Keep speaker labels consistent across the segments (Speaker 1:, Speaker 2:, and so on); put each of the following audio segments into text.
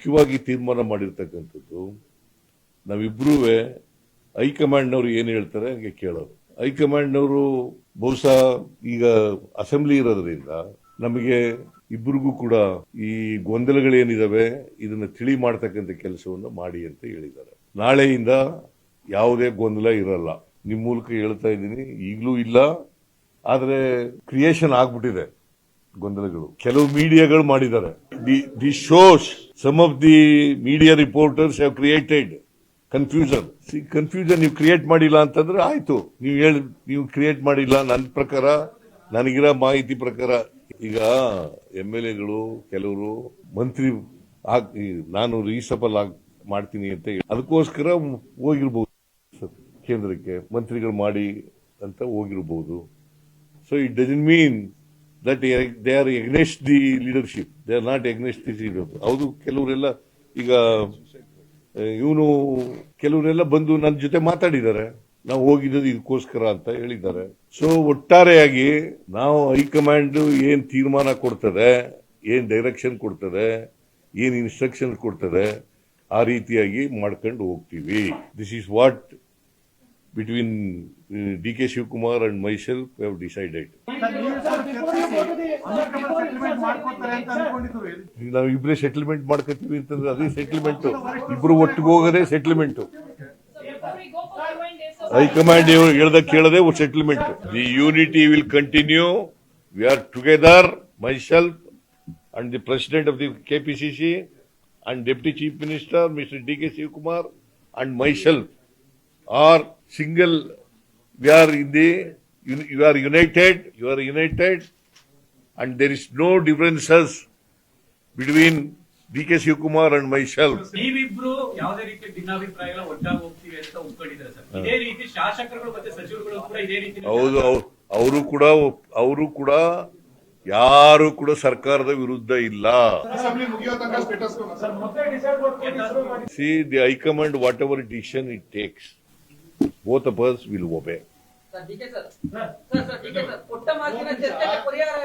Speaker 1: ಮುಖ್ಯವಾಗಿ ತೀರ್ಮಾನ ಮಾಡಿರ್ತಕ್ಕಂಥದ್ದು ನಾವಿಬ್ರೂ ಹೈಕಮಾಂಡ್ನವರು ಏನು ಹೇಳ್ತಾರೆ ಹಂಗೆ ಕೇಳೋದು. ಹೈಕಮಾಂಡ್ನವರು ಬಹುಶಃ ಈಗ ಅಸೆಂಬ್ಲಿ ಇರೋದ್ರಿಂದ ನಮಗೆ ಇಬ್ಬರಿಗೂ ಕೂಡ ಈ ಗೊಂದಲಗಳೇನಿದಾವೆ, ಇದನ್ನು ತಿಳಿ ಮಾಡ್ತಕ್ಕಂಥ ಕೆಲಸವನ್ನು ಮಾಡಿ ಅಂತ ಹೇಳಿದ್ದಾರೆ. ನಾಳೆಯಿಂದ ಯಾವುದೇ ಗೊಂದಲ ಇರಲ್ಲ. ನಿಮ್ಮ ಮೂಲಕ ಹೇಳ್ತಾ ಇದ್ದೀನಿ, ಈಗಲೂ ಇಲ್ಲ. ಆದರೆ ಕ್ರಿಯೇಷನ್ ಆಗ್ಬಿಟ್ಟಿದೆ ಗೊಂದಲಗಳು. ಕೆಲವು ಮೀಡಿಯಾಗಳು ಮಾಡಿದ್ದಾರೆ. The the shows some of the media reporters have created confusion confusion ನೀವು ಕ್ರಿಯೇಟ್ ಮಾಡಿಲ್ಲ ಅಂತಂದ್ರೆ ಆಯ್ತು ನೀವು ಹೇಳಿ, ನೀವು ಕ್ರಿಯೇಟ್ ಮಾಡಿಲ್ಲ ನನ್ನ ಪ್ರಕಾರ, ನನಗಿರೋ ಮಾಹಿತಿ ಪ್ರಕಾರ. ಈಗ ಎಂ ಎಲ್ ಎಗಳು, ಕೆಲವರು ಮಂತ್ರಿ ನಾನು ರೀಸಬಲ್ ಆಗಿ ಮಾಡ್ತೀನಿ ಅಂತ ಅದಕ್ಕೋಸ್ಕರ ಹೋಗಿರ್ಬೋದು ಕೇಂದ್ರಕ್ಕೆ ಮಂತ್ರಿಗಳು ಮಾಡಿ ಅಂತ ಹೋಗಿರ್ಬೋದು. So it doesn't mean that they are against the leadership they are not against the leader ಹೌದು, ಕೆಲವರೆಲ್ಲ ಈಗ ಇವನು, ಕೆಲವರೆಲ್ಲ ಬಂದು ನನ್ನ ಜೊತೆ ಮಾತಾಡಿದ್ದಾರೆ. ನಾವು ಹೋಗಿದ್ದು ಇದಕ್ಕೋಸ್ಕರ ಅಂತ ಹೇಳಿದ್ದಾರೆ. ಸೊ ಒಟ್ಟಾರೆಯಾಗಿ ನಾವು ಹೈಕಮಾಂಡ್ ಏನ್ ತೀರ್ಮಾನ ಕೊಡ್ತದೆ, ಏನ್ ಡೈರೆಕ್ಷನ್ ಕೊಡ್ತದೆ, ಏನ್ ಇನ್ಸ್ಟ್ರಕ್ಷನ್ ಕೊಡ್ತದೆ, ಆ ರೀತಿಯಾಗಿ ಮಾಡ್ಕೊಂಡು ಹೋಗ್ತೀವಿ. This is what between D K Shivakumar
Speaker 2: and myself have decided.
Speaker 1: ನಾವು ಇಬ್ಬರೇ ಸೆಟಲ್ಮೆಂಟ್ ಮಾಡ್ಕೋತೀವಿ ಅಂತಂದ್ರೆ ಅದೇ ಸೆಟಲ್ಮೆಂಟ್ ಇಬ್ರು ಒಟ್ಟಿಗೆ ಹೋಗೋದೇ ಸೆಟಲ್ಮೆಂಟ್ ಹೈಕಮಾಂಡ್ ಹೇಳ್ದ ಕೇಳದೆ settlement the unity will continue we are together myself and the president of the KPCC and deputy chief minister mister D K Shivakumar and myself are single we are in the you are united you are united and there is no differences between Shivakumar and my myself.
Speaker 3: ನೀವಿಬ್ರು ಯಾವುದೇ ರೀತಿ ಭಿನ್ನಾಭಿಪ್ರಾಯ ಒಟ್ಟಾಗಿ ಹೋಗ್ತೀವಿ ಅಂತ ಒಪ್ಕೊಂಡಿದ್ದಾರೆ sir? ಇದೇ ರೀತಿ ಶಾಸಕರುಗಳು ಮತ್ತೆ ಸಚಿವರುಗಳು ಕೂಡ ಇದೇ ರೀತಿ
Speaker 1: ಹೌದು ಅವರು ಕೂಡ ಅವರು ಕೂಡ ಯಾರು ಕೂಡ ಸರ್ಕಾರದ ವಿರುದ್ಧ ಇಲ್ಲ. See
Speaker 4: the high command whatever decision it takes both of us will ಚರ್ಚೆಗೆ ಪರಿಹಾರ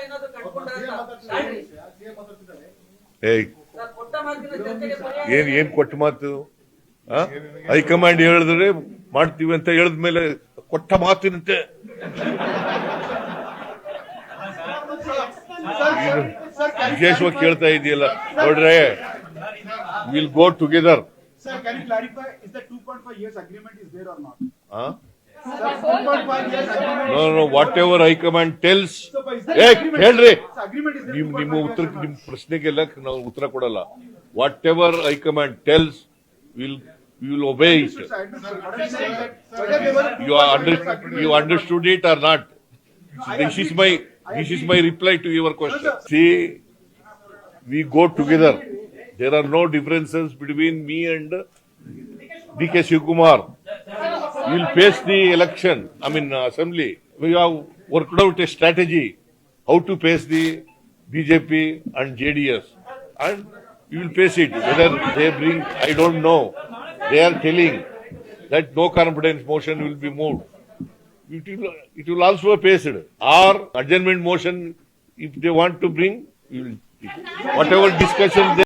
Speaker 1: ಏನ್ ಏನ್ ಕೊಟ್ಟ ಮಾತು? ಆ? ಹೈಕಮಾಂಡ್ ಹೇಳಿದ್ರೆ ಮಾಡ್ತೀವಿ ಅಂತ ಹೇಳಿದ್ಮೇಲೆ ಕೊಟ್ಟ ಮಾತಿನಂತೆ. ವಿಶೇಷವಾಗಿ ಕೇಳ್ತಾ ಇದೆಯಲ್ಲ. ನೋಡ್ರೆ will go together
Speaker 2: Sir, can you clarify, is the 2.5 years agreement is there or not?
Speaker 1: Huh?
Speaker 2: Sir, 2.5 years agreement.
Speaker 1: No, no, whatever High Command tells.
Speaker 2: So, is there
Speaker 1: ಏ
Speaker 2: agreement?
Speaker 1: ಹೇಳ್ರಿ
Speaker 2: Sir, agreement is there.
Speaker 1: ನಿಮ್
Speaker 2: 2.5
Speaker 1: ನಿಮ್ಮ
Speaker 2: years
Speaker 1: ಉತ್ತರ
Speaker 2: or not?
Speaker 1: ನಿಮ್ ಪ್ರಶ್ನೆಗೆಲ್ಲ ನಾವು ಉತ್ತರ ಕೊಡಲ್ಲ whatever high command tells will will obey it
Speaker 2: Sir, I understood. What I'm saying that whether they were
Speaker 1: you
Speaker 2: 2.5
Speaker 1: under
Speaker 2: years agreement-
Speaker 1: you understood it or not this is my this is my reply to your question see we go together There are no differences between me and D.K. Shivkumar. We will face the election, I mean uh, assembly. We have worked out a strategy how to face the BJP and JDS. And we will face it. Whether they bring, I don't know. They are telling that no confidence motion will be moved. It will, it will also be faced. Or adjournment motion, if they want to bring, will whatever discussion they